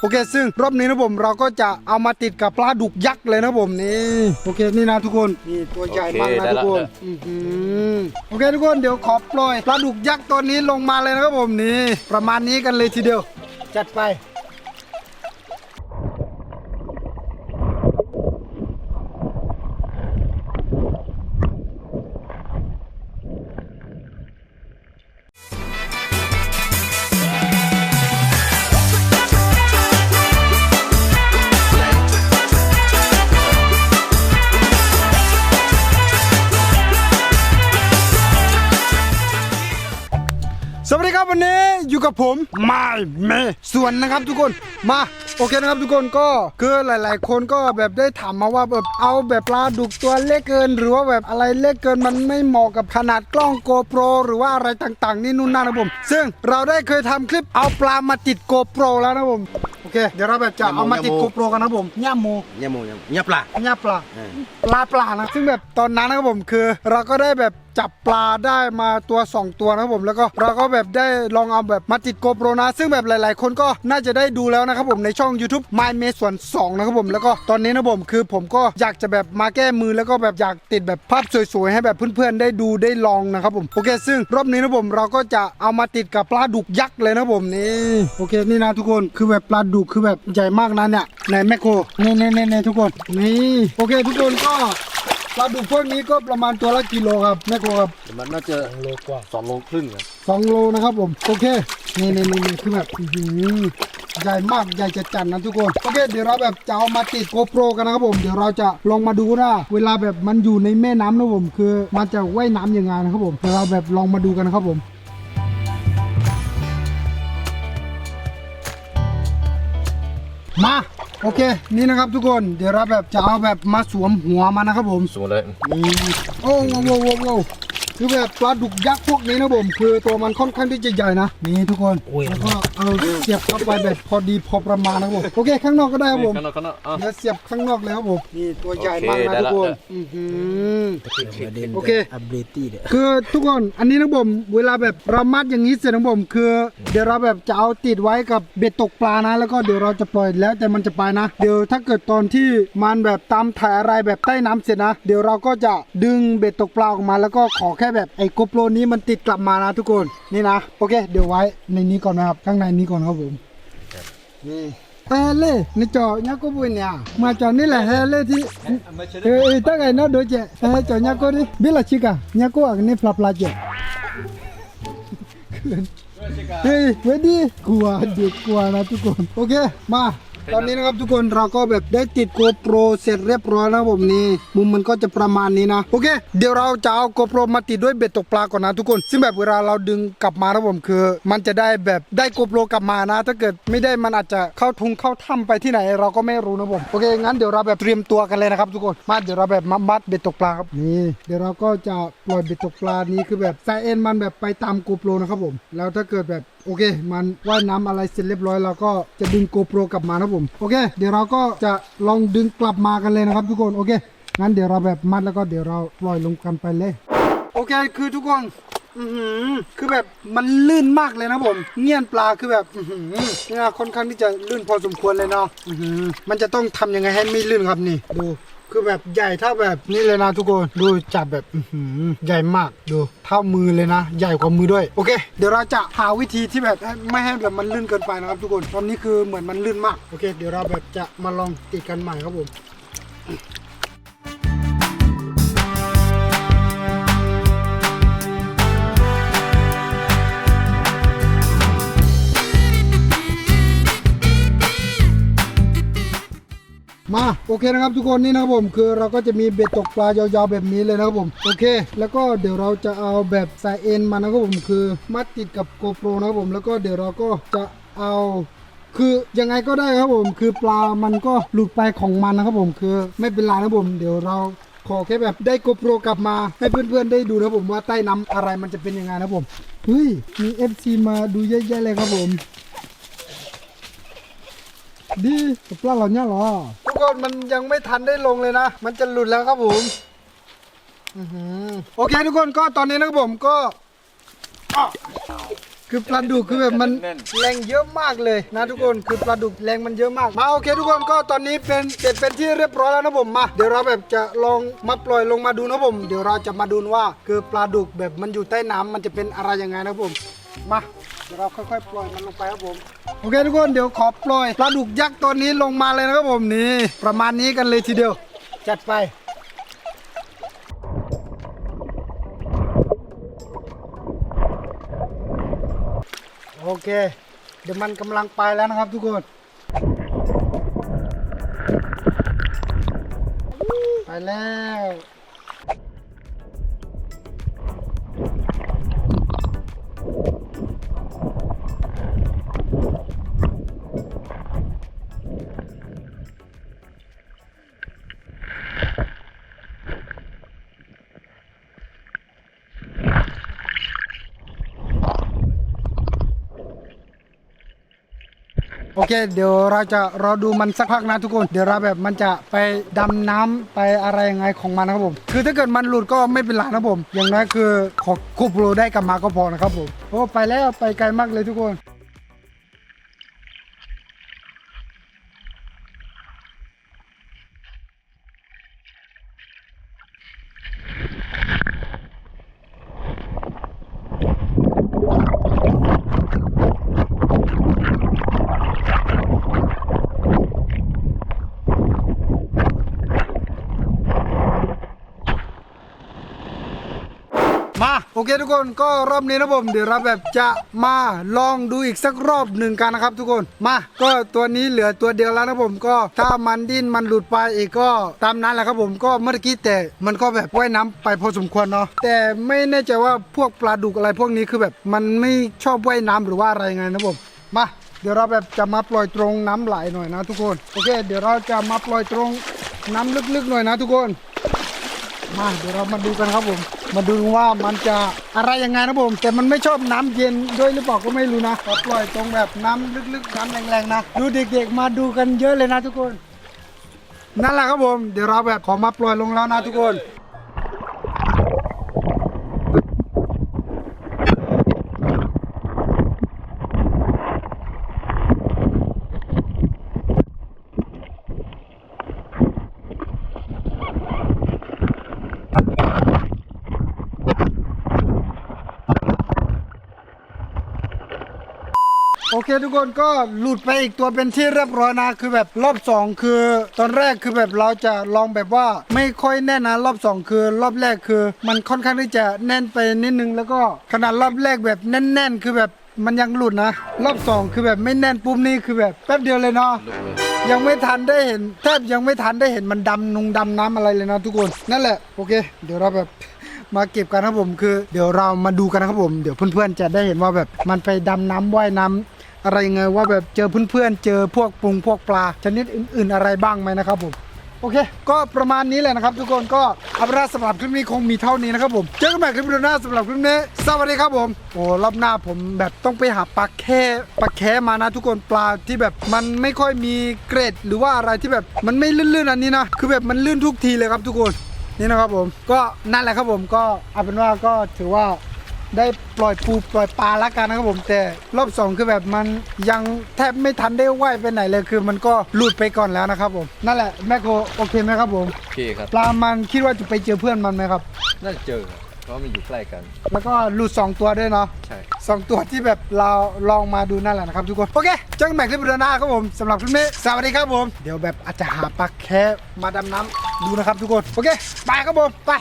โอเค ซึ่งรอบนี้นะผมเราก็จะเอามาติดกับปลาดุกยักษ์เลยนะผมนี่โอเคนี่นะทุกคนนี่ตัวใหญ่มากโอเคนะได้ทุละกคนอื้อหือโอเคทุกคนเดี๋ยวขอปล่อยปลาดุกยักษ์ตัวนี้ลงมาเลยนะครับผมนี่ประมาณนี้กันเลยทีเดียว จัดไป วัสดีครับวันนี้อยู่กับผมมาเมส่วนนะครับทุกคนมาโอเคนะครับทุกคนก็คือหลาย ๆ คนก็แบบได้ถามมาว่าแบบเอาแบบปลาดุกตัวเล็กเกิน หรือว่าแบบอะไรเล็กเกินมันไม่เหมาะกับขนาดกล้องโกโปรหรือว่าอะไรต่าง ๆ นี่นู่นนั่นนะผม ซึ่งเราได้เคยทำคลิปเอาปลามาติดโกโปรแล้วนะผมโอเคเดี๋ยวเราแบบจะเอามาติดโกโปรกันนะผมย่าโมเนี่ยหมูเนี่ยเนี่ยปลาย่าปลาเออปลาปลานะซึ่งแบบตอนนั้นนะครับผมคือ เราก็ได้แบบ จับปลาได้มาตัว 2 ตัวนะครับผมแล้วก็เราก็แบบได้ลองเอาแบบมาติดโกโปรนะ ซึ่งแบบหลาย ๆ คนก็น่าจะได้ดูแล้วนะครับผมในช่อง YouTube My m a ส่วน2นะครับผมแล้วก็ตอนนี้นะผมคือผมก็อยากจะแบบมาแก้มือแล้วก็แบบอยากติดแบบภาพสวย ๆ ให้แบบเพื่อน ๆ ได้ดูได้ลองนะครับผมโอเค ซึ่งรอบนี้นะผมเราก็จะเอามาติดกับปลาดุกยักษ์เลยนะผมนี่โอเคนี่นะทุกคนคือแบบปลาดุกคือแบบใหญ่มากนะเนี่ยในแมคโครนี่นี่นี่นี่ทุกคนนี่โอเค ทุกคนก็ ปลาดุกพวกนี้ก็ประมาณตัวละกิโลครับแม่โคครับมันน่าจะโลกว่าสองโลครึ่งอะสองโลนะครับผมโอเคนี่นี่นี่นี่คือแบบอื้อหือใหญ่มากใหญ่จัดจันนะทุกคนโอเคเดี๋ยวเราแบบจะเอามาติดโกโปรกันนะครับผมเดี๋ยวเราจะลองมาดูนะเวลาแบบมันอยู่ในแม่น้ำนะผมคือมันจะว่ายน้ำยังไงนะครับผมเดี๋ยวเราแบบลองมาดูกันนะครับผม มา โอเค นี่นะครับทุกคนเดี๋ยวเราแบบจะเอาแบบมาสวมหัวมันนะครับผม สูงเลยนี่โอ้โหโว้โว้โว้ คือแบบปลาดุกยักษ์พวกนี้นะผมคือตัวมันค่อนข้างที่จะใหญ่นะนี่ทุกคนแล้วก็เอาเสียบเข้าไปแบบพอดีพอประมาณนะครับผมโอเคข้างนอกก็ได้ครับผม ข้างนอกข้างนอกอะ เดี๋ยวเสียบข้างนอกเลยครับผมนี่ตัวใหญ่มากโอเคนะได้ทุกละคนได้อื้อหือ โอโอเคเค ability เด้อคือทุกคนอันนี้นะผมเวลาแบบเรามัดอย่างนี้เสร็จนะผมคือ เดี๋ยวเราแบบจะเอาติดไว้กับเบ็ดตกปลานะ แล้วก็เดี๋ยวเราจะปล่อยแล้วแต่มันจะไปนะเดี๋ยวถ้าเกิดตอนที่มันแบบตามถ่ายอะไรแบบใต้น้ำเสร็จนะ เดี๋ยวเราก็จะดึงเบ็ดตกปลาออกมาแล้วก็ขอแค่แบบไอ้โกโปรนี้มันติดกลับมานะทุกคนนี่นะโอเค เดี๋ยวไว้ในนี้ก่อนนะครับข้างในนี้ก่อนครับผมนี่เฮเล่ในจอเนี้ยกบุญเนี่ยมาจอนี่แหละเฮเล่ที่เอ้ยตั้งไงนะโดเจเอ้ยจอเนี้ยก็ดิบิลชิกาเนี้ยก็อันนี้พลาพลาเจเฮ้ยเวดีกลัวเด็กกลัวนะทุกคนโอเคมา ตอนนี้นะครับทุกคนเราก็แบบได้ติดโกโปรเสร็จเรียบร้อยแล้วผมนี่มุมมันก็จะประมาณนี้นะโอเคเดี๋ยวเราจะเอาโกโปรมาติดด้วยเบ็ดตกปลาก่อนนะทุกคน ซึ่งแบบเวลาเราดึงกลับมานะผมคือ มันจะได้แบบได้โกโปรกลับมานะ ถ้าเกิดไม่ได้มันอาจจะเข้าทุงเข้าถ้ำไปที่ไหนเราก็ไม่รู้นะผมโอเคงั้นเดี๋ยวเราแบบเตรียมตัวกันเลยนะครับทุกคนมาเดี๋ยวเราแบบมามัดเบ็ดตกปลาครับนี่เดี๋ยวเราก็จะปล่อยเบ็ดตกปลานี้คือแบบสายเอ็นมันแบบไปตามโกโปรนะครับผมแล้วถ้าเกิดแบบโอเค มันว่ายน้ำอะไรเสร็จเรียบร้อยเราก็จะดึงโกโปรกลับมานะครับผมโอเค เดี๋ยวเราก็จะลองดึงกลับมากันเลยนะครับทุกคนโอเคงั้นเดี๋ยวเราแบบมัดแล้วก็เดี๋ยวเราปล่อยลงกันไปเลย โอเคคือทุกคนอือหือคือแบบมันลื่นมากเลยนะผม เงี้ยนปลาคือแบบอือหือเนี่ยค่อนข้างที่จะลื่นพอสมควรเลยเนาะมันจะต้องทำยังไงให้ไม่ลื่นครับนี่ดู คือแบบใหญ่เท่าแบบนี้เลยนะทุกคนดูจับแบบใหญ่มากดูเท่ามือเลยนะ ใหญ่กว่ามือด้วยโอเค เดี๋ยวเราจะหาวิธีที่แบบไม่ให้แบบมันลื่นเกินไปนะครับทุกคนตอนนี้คือเหมือนมันลื่นมากโอเค เดี๋ยวเราแบบจะมาลองติดกันใหม่ครับผม เคนะครับทุกคนนี่นะครับผมคือเราก็จะมีเบ็ดตกปลายาวๆแบบนี้เลยนะครับผมโอเค แล้วก็เดี๋ยวเราจะเอาแบบสายเอ็นมานะครับผมคือมัดติดกับโกโปรนะครับผมแล้วก็เดี๋ยวเราก็จะเอาคือยังไงก็ได้ครับผม คือปลามันก็หลุดไปของมันนะครับผม คือไม่เป็นไรนะครับผม เดี๋ยวเราขอแค่แบบได้โกโปรกลับมาให้เพื่อนๆได้ดูนะครับผมว่าใต้น้ำอะไรมันจะเป็นยังไงนะครับผม เฮ้ย มี FC มาดูเยอะแยะเลยครับผม ดีกับปลาเหล่านี้เหรอ กคนมันยังไม่ทันได้ลงเลยนะ มันจะหลุดแล้วครับผมอื้อหือโอเคทุกคนก็ตอนนี้นะครับผมก็อ้อคือปลาดุกคือแบบมันแรงเยอะมากเลยนะทุกคนคือปลาดุกแรงมันเยอะมากมาโอเคทุกคนก็ตอนนี้เป็นเสร็จเป็นที่เรียบร้อยแล้วนะผมมาเดี๋ยวเราแบบจะลองมาปล่อยลงมาดูนะผม เดี๋ยวเราจะมาดูว่า คือปลาดุกแบบมันอยู่ใต้น้ำมันจะเป็นอะไรยังไงนะผมมา เดี๋ยวเราค่อยๆปล่อยมันลงไปครับผม โอเคทุกคนเดี๋ยวขอปล่อยปลาดุกยักษ์ตัวนี้ลงมาเลยนะครับผมนี่ประมาณนี้กันเลยทีเดียว จัดไปโอเค เดี๋ยวมันกำลังไปแล้วนะครับทุกคน ไปแล้ว โอเค เดี๋ยวเราจะรอดูมันสักพักนะทุกคน เดี๋ยวเราแบบมันจะไปดำน้ำไปอะไรยังไงของมันนะครับผม คือถ้าเกิดมันหลุดก็ไม่เป็นไรนะครับผม อย่างน้อยคือขอคูโปรได้กลับมาก็พอนะครับผม โอ้ไปแล้วไปไกลมากเลยทุกคน มา โอเคทุกคนก็รอบนี้นะผมเดี๋ยวเราแบบจะมาลองดูอีกสักรอบหนึ่งกันนะครับทุกคนมาก็ตัวนี้เหลือตัวเดียวแล้วนะผมก็ถ้ามันดิ้นมันหลุดไปอีกก็ตามนั้นแหละครับผมก็เมื่อกี้แต่มันก็แบบว่ายน้ำไปพอสมควรเนาะแต่ไม่แน่ใจว่าพวกปลาดุกอะไรพวกนี้คือแบบมันไม่ชอบว่ายน้ำหรือว่าอะไรไงนะผมมาเดี๋ยวเราแบบจะมาปล่อยตรงน้ำไหลหน่อยนะทุกคนโอเค เดี๋ยวเราจะมาปล่อยตรงน้ำลึกๆหน่อยนะทุกคน มาเดี๋ยวเรามาดูกันครับผม มาดูว่ามันจะอะไรยังไงนะผม แต่มันไม่ชอบน้ำเย็นด้วยหรือเปล่าก็ไม่รู้นะเราปล่อยตรงแบบน้ำลึกๆ น้ำแรงๆนะ ดูเด็กๆ มาดูกันเยอะเลยนะทุกคน นั่นแหละครับผม เดี๋ยวเราแบบขอมาปล่อยลงแล้วนะทุกคน โอเคทุกคนก็หลุดไปอีกตัวเป็นที่เรียบร้อยนะคือแบบรอบสองคือ ตอนแรกคือแบบเราจะลองแบบว่าไม่ค่อยแน่นนะรอบสองคือ รอบแรกคือ มันค่อนข้างที่จะแน่นไปนิดนึงแล้วก็ขนาดรอบแรกแบบแน่น ๆ คือแบบมันยังหลุดนะ รอบสองคือแบบไม่แน่นปุ๊บนี่คือแบบแป๊บเดียวเลยเนาะยังไม่ทันได้เห็นแทบยังไม่ทันได้เห็นมันดำนุงดำน้ำอะไรเลยนะทุกคนนั่นแหละโอเค เดี๋ยวเราแบบมาเก็บกันครับผมคือ เดี๋ยวเรามาดูกันนะครับผม เดี๋ยวเพื่อนๆจะได้เห็นว่าแบบมันไปดำน้ำว่ายน้ำ อะไรยังไงว่าแบบเจอเพื่อนๆเจอพวกปรุงพวกปลาชนิดอื่น ๆ อะไรบ้างไหมนะครับผมโอเค ก็ประมาณนี้แหละนะครับ ทุกคนก็อาเป็นว่าสำหรับคลิปนี้คงมีเท่านี้นะครับผมเจอกันใหม่คลิปวิดีโอหน้าสำหรับคลิปนี้สวัสดีครับผมโอ้รอบหน้าผมแบบต้องไปหาปลาแค่ปลาแค่มานะทุกคนปลาที่แบบมันไม่ค่อยมีเกรด หรือว่าอะไรที่แบบมันไม่ลื่นๆอันนี้นะคือแบบมันลื่นทุกทีเลยครับทุกคนนี่นะครับผมก็นั่นแหละครับผมก็เอาเป็นว่าก็ถือว่า ได้ปล่อยปูปล่อยปลาละกันนะครับผมแต่รอบสองคือแบบมันยังแทบไม่ทันได้ว่ายไปไหนเลยคือ มันก็หลุดไปก่อนแล้วนะครับผมนั่นแหละแม่โคโอเคไหมครับผมโอเคครับ ปลามันคิดว่าจะไปเจอเพื่อนมันไหมครับ น่าจะเจอครับเพราะมันอยู่ใกล้กัน แล้วก็หลุดสองตัวด้วยเนาะ ใช่ สองตัวที่แบบเราลองมาดูนั่นแหละนะครับทุกคน โอเคเจอกันใหม่คลิปวิดีโอหน้าครับผมสำหรับคลิปนี้สวัสดีครับผม เดี๋ยวแบบอาจจะหาปลาแค่มาดำน้ำดูนะครับทุกคน โอเค ไปครับผม ไป